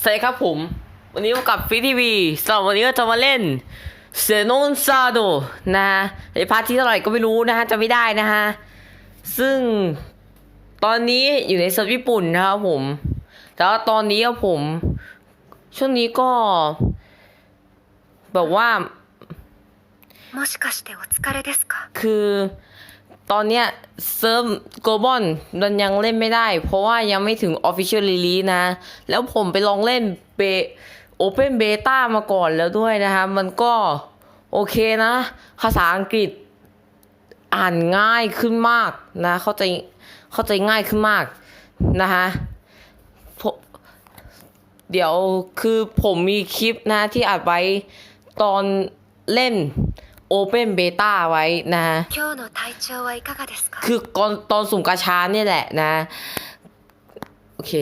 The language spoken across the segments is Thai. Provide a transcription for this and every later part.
สวัสดีครับผม วันนี้พบกับฟีทีวีสำหรับวันนี้ก็จะมาเล่นเซโนนซาโดนะฮะในพาร์ทที่เท่าไหร่ก็ไม่รู้นะฮะจะไม่ได้นะฮะ ซึ่งตอนนี้อยู่ในเซิร์ฟญี่ปุ่นนะครับผม แต่ว่าตอนนี้ครัผม ช่วงนี้ก็ แบบว่าคือ ตอนเนี้ยเซิร์ฟโกลบอลมันยังเล่นไม่ได้ เพราะว่ายังไม่ถึง Official Release นะ แล้วผมไปลองเล่นเบ Open Beta มาก่อนแล้วด้วยนะคะมันก็โอเคนะ ภาษาอังกฤษอ่านง่ายขึ้นมากนะ เข้าใจเข้าใจง่ายขึ้นมากนะคะเดี๋ยวคือผมมีคลิปนะที่อัดไว้ตอนเล่น โอเปนเบต้าไว้นะคือก่อนตอนสุ่มกระชาเนี่แหละนะ โอเค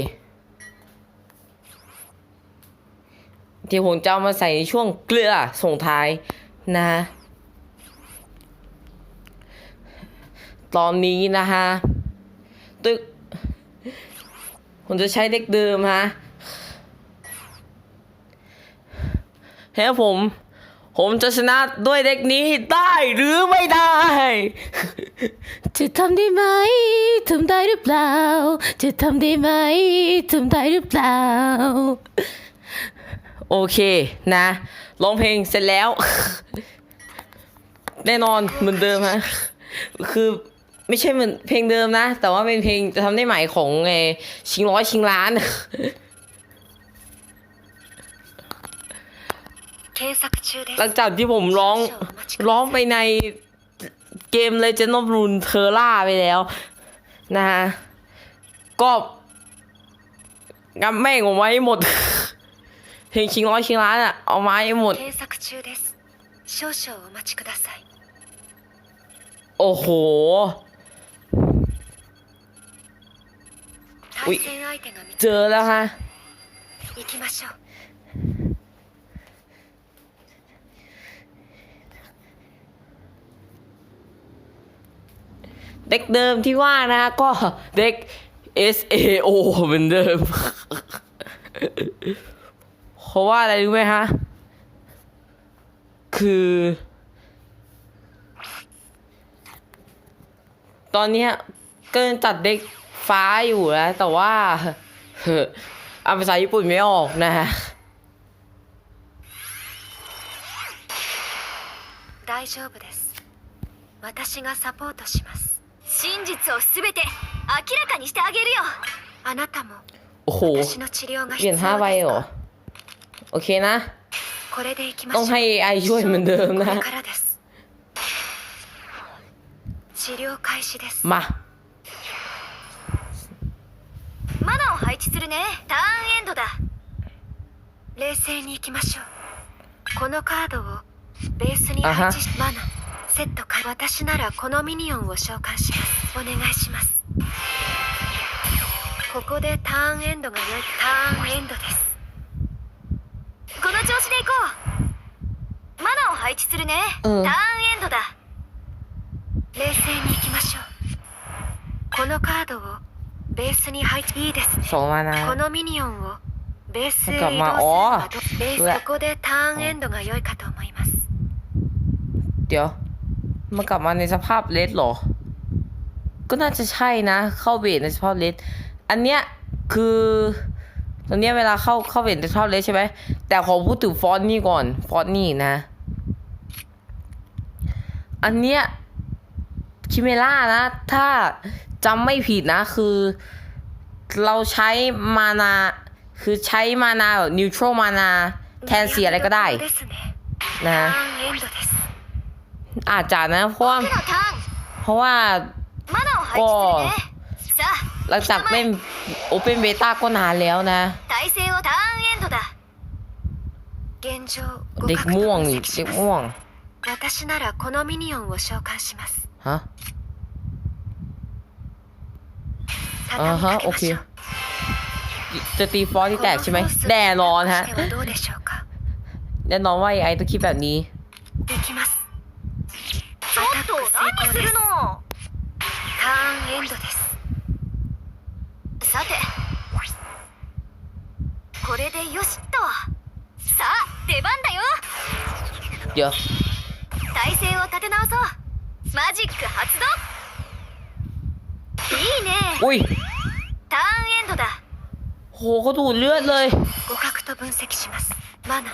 ที่ผมจะเอามาใส่ช่วงเกลือส่งท้ายนะ ตอนนี้นะฮะตึก ผมจะใช้เด็กเดิมฮะแล้ผม ผมจะชนะด้วยเด็กนี้ได้หรือไม่ได้ จะทำได้ไหมทำได้หรือเปล่า จะทำได้ไหมทำได้หรือเปล่า โอเคนะร้องเพลงเสร็จแล้ว แน่นอนเหมือนเดิมฮะคือไม่ใช่เหมือนเพลงเดิมนะ แต่ว่าเป็นเพลงจะทำได้ใหม่ของไอชิงร้อยชิงล้าน หลังจากที่ผมร้องร้องไปในเกม Legend of Rune t e r r a ไปแล้ว นะฮะ ก็กำแม่งเอาไว้หมด เพลงชิงร้อยชิงล้านอะเอาไว้หมด โอ้โหเจอแล้วฮะ เด็กเดิมที่ว่านะก็เด็ก S A O เหมือนเดิม เพราะว่าอะไรรู้ไหมฮะ คือ ตอนเนี้ยก็ยังจัดเด็กฟ้าอยู่แล้ว แต่ว่า เอาภาษาญี่ปุ่นไม่ออกนะฮะ 大丈夫です私がサポートします 真実を全て明らかにしてあげるよあなたも โอ้โห 私の治療が เปลี่ 必 ยน 要 ห้าใบ です เหรอ か โอเคนะ これで行きまし ต้ ょ อ う งให้ไอช่วยเหมือนเดิม こ นะ れからです治療開始です มา マナを配置するねターンエンドだ冷静にいきましょうこのカードをベースに配置しマナ セットか私ならこのミニオンを召喚しますお願いしますここでターンエンドが良いターンエンドですこの調子でいこうマナを配置するね、うんターンエンドだ冷静にいきましょうこのカードをベースに配置いいですね สองมานะ このミニオンをベースへ移動するなんかまあのはどベーうわスここでターンエンドが良いかと思います เดี๋ยว มันกลับมาในสภาพเลสหรอ ก็น่าจะใช่นะ เข้าเวทในสภาพเลสอันเนี้ยคือตอนเนี้ยเวลาเข้าเข้าเวทในสภาพเลสใช่ไหมแต่ขอพูดถึงฟอนนี่ก่อน ฟอนนี่นะ อันเนี้ยคิเมล่านะ ถ้าจำไม่ผิดนะ คือ เราใช้มานา คือใช้มานาแบบนิวทรัลมานา แทนเสียอะไรก็ได้ นะ อาจจะนะเพราะว่าเพราะว่าก็หลังจากเป็นโอเปนเบต้าก็นานแล้วนะ เด็กม่วงอีกเด็กม่วงฮะอ่าฮะโอเคจะตีฟอสที่แตกใช่ไหมแน่นอนฮะแน่นอนว่าไอ้ตัวคิดแบบนี้ するの。ターンエンドです。さてこれでよしっとさあ出番だよ。よ体勢を立て直そう。マジック発動。いいね。おい。ターンエンドだ。ほほどうるない。互角と分析します。マナ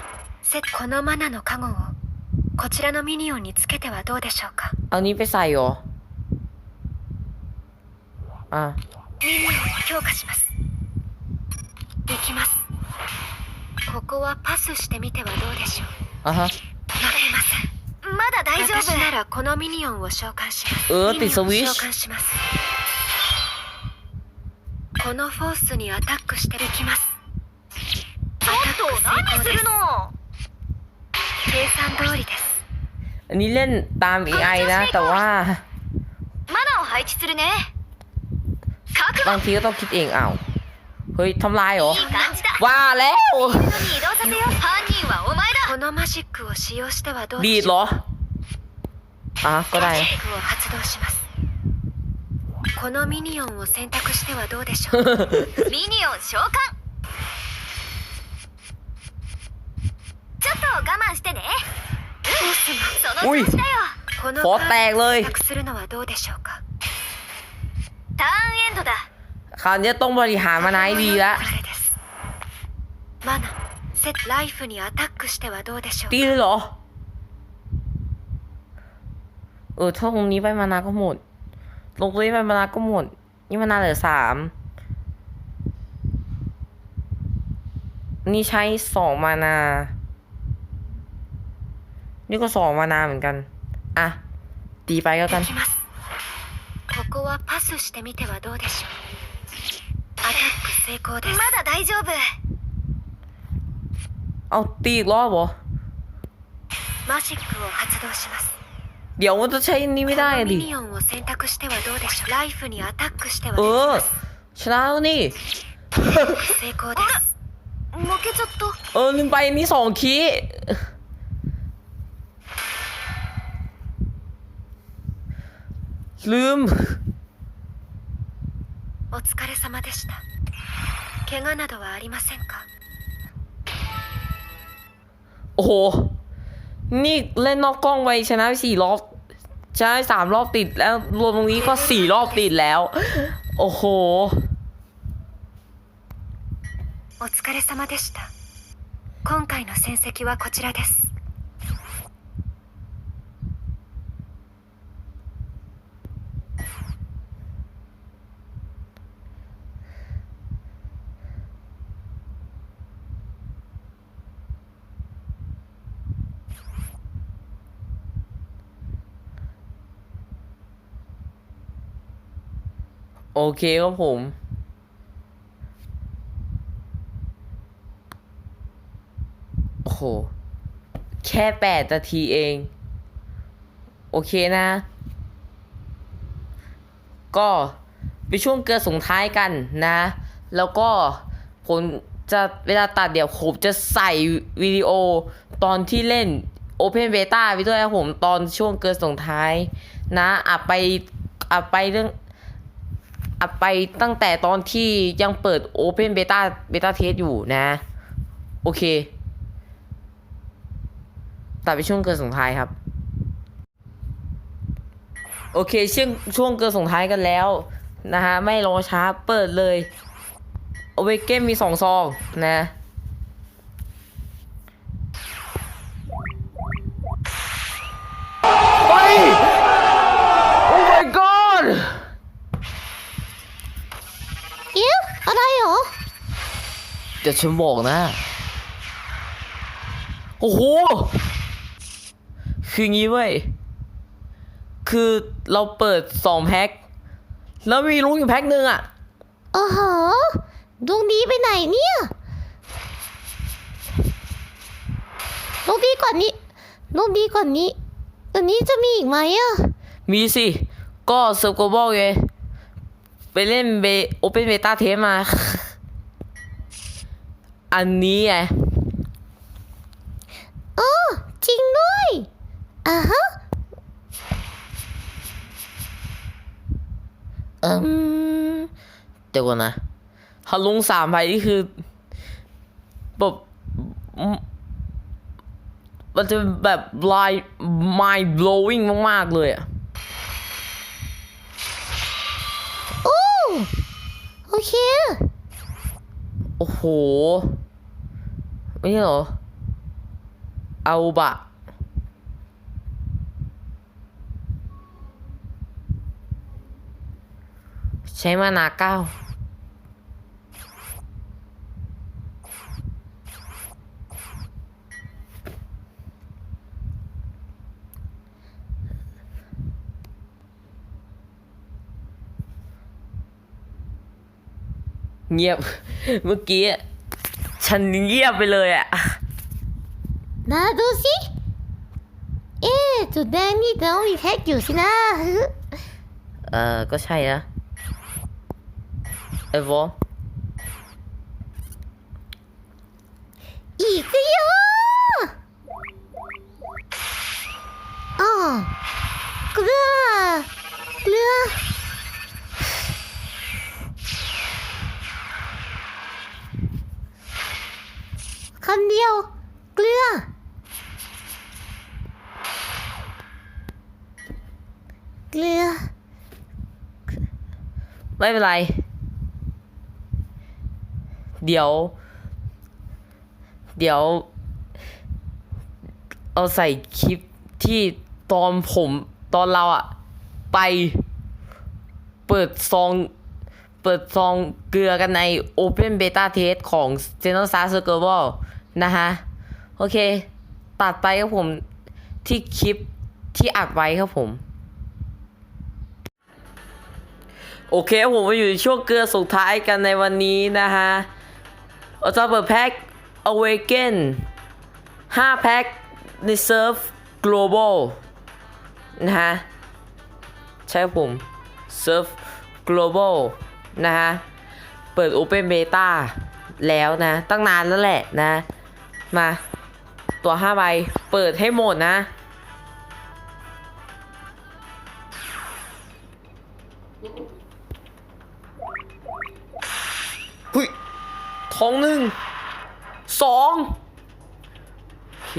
このマナの加護を。こちらのミニオンにつけてはどうでしょうか เอานี้ไปใส่เหรอ อ่ะ ミニオンを強化しますいきますここはパスしてみてはどうでしょう อ่ะฮะ 負けませんまだ大丈夫私ならこのミニオンを召喚しますうーミニオンをピスウィッシュ召喚しますこのフォースにアタックしていきますちょっと何するの 計算通りです อันนี้เล่นตาม AI นะ แต่ว่า マナを配置するね覚 บา 悟 งทีก็ต้องคิดเองอ้าวเฮ้ยทำลายเหรอ いい感じだ ว่าแล้ว フィールドに移動させよう犯人はお前だこのマジックを使用してはどう ดี で ด し เหร ょう อ อ่ะก็ได้ マジックを発動しますこのミニオンを選択してはどうでしょうミニオン召喚 ちょっと我慢してねそのおい調子だよこの ขอ カ แต ー ก ド เล を ย 選択するのはどうでしょうかターンエンドだ คราวนี้ต้องบริหารมานาให้ดีละ これですマナセットライフにアタックしてはどうでしょう ตีเลยเหรอ เออถ้าตรงนี้ไปมานาก็หมด ลงตรงนี้ไปมานาก็หมด นี่มานาเหลือสาม นี่ใช้สองมานา นี่ก็สองมานาเหมือนกัน อ่ะ ตีไปก็กัน できますここはパスしてみてはどうでしょうアタック成功ですまだ大丈夫 เอาตีอีกรอบเหรอ マジックを発動します เดี๋ยวมันจะใช้นี่ไม่ได้ こ อะ の ดิ ミニオンを選択してはどうでしょうライフにアタックしては เอ で อ き ชนะแล้วนี่ ます成功です負けちゃった เออลืมไปนี่สองคี ลืม お疲れ様でした怪我などはありませんか โอ้โห นี่เล่นนอกกล้องไปชนะไปสี่รอบ ชนะไปสามรอบติดแล้วรวมตรงนี้ก็สี่รอบติดแล้ว โอ้โห お疲れ様でした今回の戦績はこちらです โอเคครับผม โอ้โห แค่แปดนาทีเอง โอเคนะ ก็ไปช่วงเกินส่งท้ายกันนะ แล้วก็ผมจะเวลาตัดเดี๋ยวผมจะใส่วิดีโอตอนที่เล่น Open Beta ไปด้วยครับผมตอนช่วงเกินส่งท้าย นะอัดไปอัดไปเรื่อง อัดไปตั้งแต่ตอนที่ยังเปิด Open Beta Beta Test อยู่นะ โอเค ตัดไปช่วงเกินส่งท้ายครับ โอเคช่วงช่วงเกินส่งท้ายกันแล้วนะฮะ ไม่รอช้าเปิดเลย โอเวเกมมีสองซองนะ เดี๋ยวฉันบอกนะ โอ้โห คืองี้เว้ย คือเราเปิดสองแพ็ค แล้วมีลุงอยู่แพ็คหนึ่งอะโอ้โหดวงดีไปไหนเนี่ยดวงดีกว่านี้ดวงดีกว่านี้อันนี้จะมีอีกไหมอะ มีสิ ก็เซิร์ฟโกลบอลไงไปเล่นเบโอเปนเบต้าเทสมา อันนี้ไงเออจริงด้วยอ่าฮะเอิมเดี๋ยวก่อนนะถ้าลงสามใบนี่คือแบบอืมมันจะแบบ blind mind blowing มาก ๆ เลยอะโอ้โอเค โอ้โห ไม่ใช่เหรอเอาบะใช้มานาเก้าเงียบเมื่อกี้ ฉันเงียบไปเลยอะมาดูสิ เอ๊ะจุดแดงนี่ต้องมีแท็กอยู่สินะ เออก็ใช่นะ เอวออีกเยอะอ๋อเกลือเกลือคำเดียว เกลือ เกลือ ไม่เป็นไร เดี๋ยว เดี๋ยว เอาใส่คลิปที่ตอนผมตอนเราอะไปเปิดซอง เปิดซองเกลือกันใน Open Beta Test ของ g e n o s a c i r c l นะฮะโอเค ตัดไปครับผมที่คลิปที่อัดไว้ครับผม โอเคครับผมมาอยู่ในช่วงเกลือสุดท้ายกันในวันนี้นะฮะเราจะเปิดแพ็ค Awaken 5 แพ็คในเซิร์ฟ Global นะฮะ ใช่ครับผมเซิร์ฟ Global นะฮะ เปิด Open Beta แล้วนะ ตั้งนานแล้วแหละนะ มา ตัว5ใบ เปิดให้หมดนะเฮ้ยทองหนึ่งสองโอเค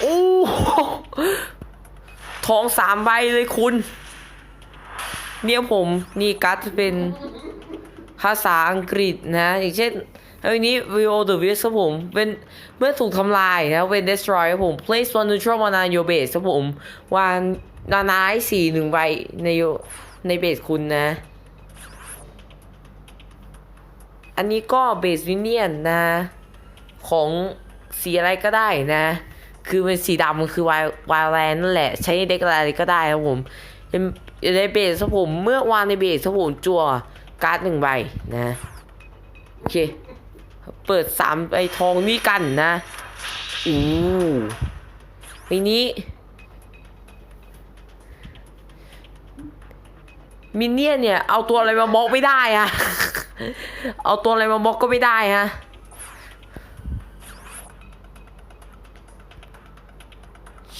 โอ้โห ทองสามใบเลยคุณ เนี่ยผมนี่การ์ดเป็นภาษาอังกฤษนะ อย่างเช่นอันนี้ Vio the Vis ครับผมเป็นเมื่อถูกทำลายนะเป็น destroy ครับผม place one neutral mana on your base ครับผมวางนานาสี่หนึ่งใบในในเบสคุณนะ อันนี้ก็เบสวินเนียนนะ ของสีอะไรก็ได้นะ คือเป็นสีดำคือวายวายแลนนั่นแหละ ใช้เด็กอะไรก็ได้ครับผมเป็นในเบสครับผมเมื่อวางในเบสครับผมจั่วการ์ดหนึ่งใบนะโอเค เปิดสามใบทองนี่กันนะอู้ใบนี้ มินเนี่ยเนี่ย เอาตัวอะไรมาบล็อกไม่ได้อะเอาตัวอะไรมาบล็อกก็ไม่ได้ฮะ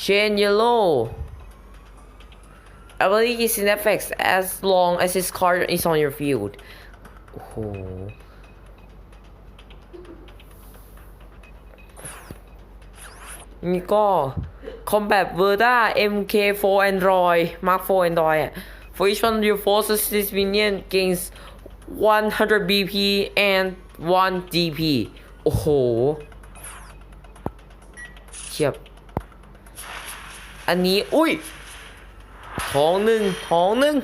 Chain Yellow Ability is in effect as long as this card is on your field โอ้โห นี่ก็ Combat Verda MK4 Android Mark 4 Android อ่ะ For each one of your forces this minion gains 100 BP and 1 DP โอ้โหเฉียบ อันนี้ อุ้ยท้องหนึ่งท้องหนึ่ง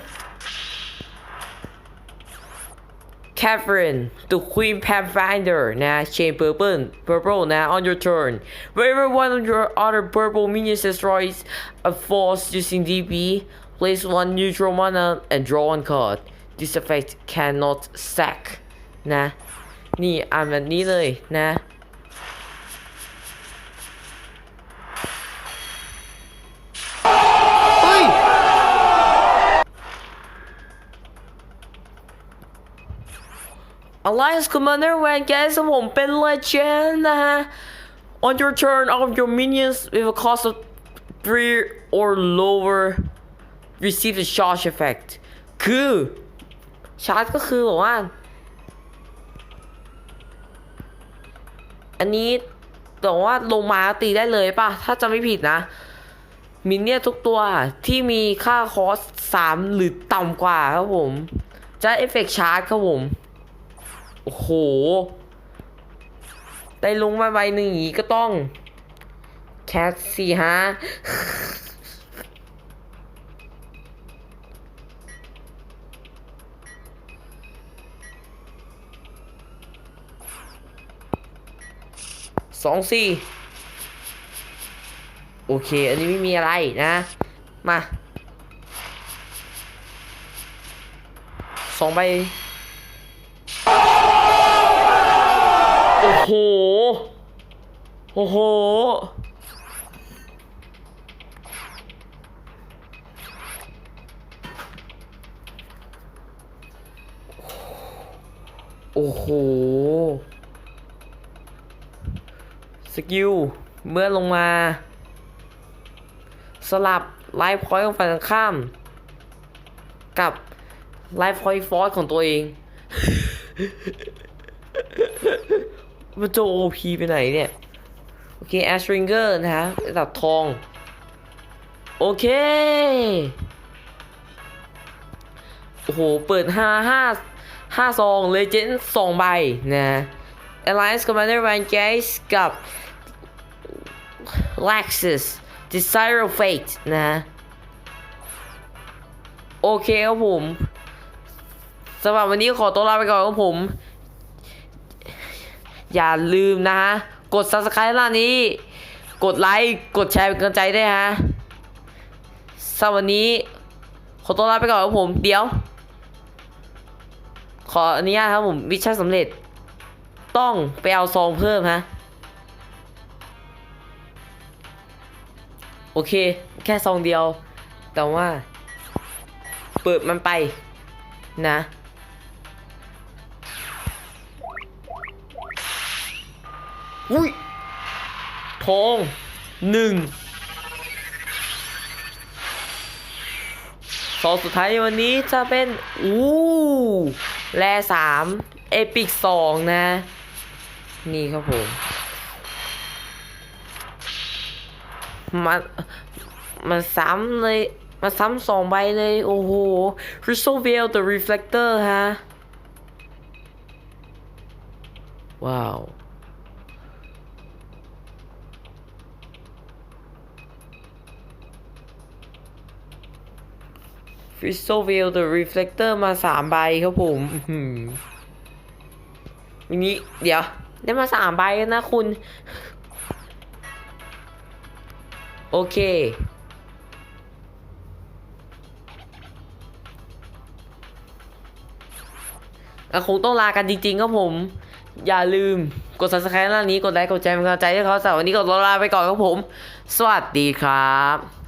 Catherine the Queen Pathfinder นะ Chain Purple Purple นะ on your turn wherever one of your other purple minions destroys a force using DP place one neutral mana and draw one card this effect cannot sack นะ นี่อ่านแบบนี้เลยนะ Alliance Commander Van g a s ผมเป็น Legend นะฮะ On your turn all of your minions with a cost of three or lower receive the charge effect คือชาร์จก็คือบอกว่า อันนี้แต่ว่าลงมาตีได้เลยป่ะ ถ้าจะไม่ผิดนะ มินเนี่ยทุกตัวที่มีค่าคอสสามหรือต่ำกว่าครับผม จะเอฟเฟกชาร์จครับผม อ้โหได้ลงมาใบหนึ่งอย่างนี้ก็ต้อง แคสสี่ฮะสองสี่โอเค อันนี้ไม่มีอะไรนะ มาสองใบ ห โอ้โห โอ้โห สกิล เมื่อลงมา สลับไลฟ์พอยต์ของฝั่งข้าม กับไลฟ์พอยต์ฟอสของตัวเอง มันจะโอพีไปไหนเนี่ย โอเคแอชริงเกอร์นะฮะระดับทอง โอเค โอ้โห เปิด 5 5 5ซองเลเจนด์2ใบนะ Alliance Commander Van Gaze กับ Lexus Desire of Fate นะ โอเคครับผมสำหรับวันนี้ขอตัวลาไปก่อนครับผม อย่าลืมนะฮะ กด subscribe ล่านี้ กดไลค์ กดแชร์เป็นกำลังใจด้วยฮะสำหรับวันนี้ ขอตัวลาไปก่อนครับผม เดี๋ยว ขออนุญาตครับผม วิชั่นสำเร็จ ต้องไปเอาซองเพิ่มฮะ โอเค แค่ซองเดียว แต่ว่า เปิดมันไปนะ อุ้ยทองหนึ่งซองสุดท้ายในวันนี้จะเป็นอู้แลสามเอพิกสองนะ นี่ครับผมมามาซ้ำเลยมาซ้ำสองใบเลย โอ้โห Crystal Veil the Reflector ฮะ ว้าว Crystal Veil the Reflector มาสามใบครับผมวันนี้เดี๋ยว ได้มาสามใบนะคุณ โอเค คงต้องลากันจริงๆครับผม อย่าลืมกด subscribe หน้านี้ กดไลค์ กดแชร์เป็นกำลังใจให้เขาสำหรับวันนี้ก็ลาไปก่อนครับผม สวัสดีครับ